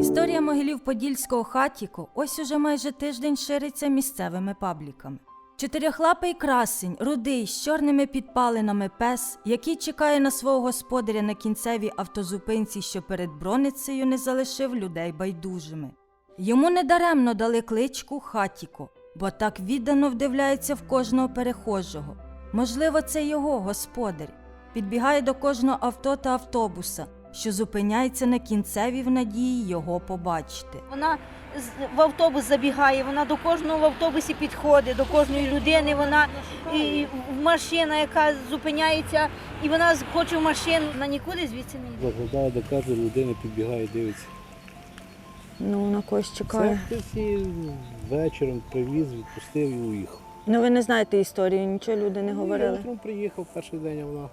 Історія могилів Подільського хатіку ось уже майже тиждень шириться місцевими пабліками. Чотирьохлапий красень, рудий з чорними підпалинами пес, який чекає на свого господаря на кінцевій автозупинці, що перед броницею не залишив людей байдужими. Йому недаремно дали кличку Хатіко, бо так віддано вдивляється в кожного перехожого. Можливо, це його господар. Підбігає до кожного авто та автобуса, що зупиняється на кінцевій в надії його побачити. Вона в автобус забігає, вона до кожного в автобусі підходить, до кожної людини. Вона і машина, яка зупиняється, і вона хоче в машину. Вона нікуди звідси не йде. Заглядає до кожної людини, підбігає, дивиться. Ну, на когось Це чекає. хтось її вечором привіз, відпустив і уїхав. Ну ви не знаєте історію, нічого люди не говорили. утром приїхав перший день, а вона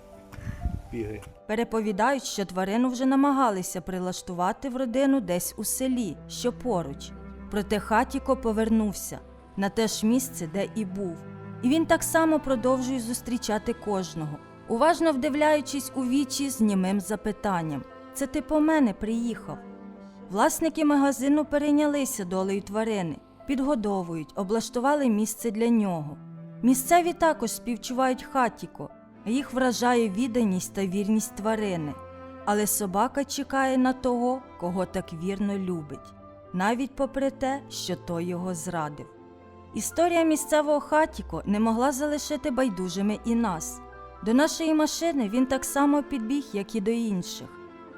бігає. Переповідають, що тварину вже намагалися прилаштувати в родину десь у селі, що поруч. Проте хатіко повернувся на те ж місце, де і був. І він так само продовжує зустрічати кожного, уважно вдивляючись у вічі з німим запитанням: Це ти по мене приїхав? Власники магазину перейнялися долею тварини, підгодовують, облаштували місце для нього. Місцеві також співчувають хатіко, їх вражає відданість та вірність тварини. Але собака чекає на того, кого так вірно любить, навіть попри те, що той його зрадив. Історія місцевого хатіко не могла залишити байдужими і нас. До нашої машини він так само підбіг, як і до інших.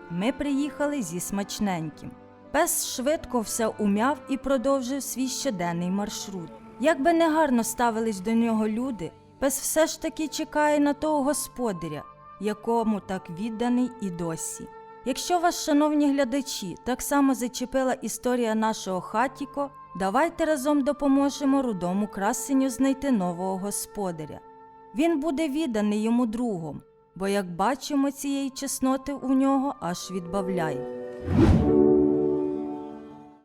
Ми приїхали зі смачненьким. Пес швидко все умяв і продовжив свій щоденний маршрут. Як би негарно ставились до нього люди, пес все ж таки чекає на того господаря, якому так відданий і досі. Якщо вас, шановні глядачі, так само зачепила історія нашого хатіко, давайте разом допоможемо рудому красеню знайти нового господаря. Він буде відданий йому другом, бо, як бачимо, цієї чесноти у нього аж відбавляє.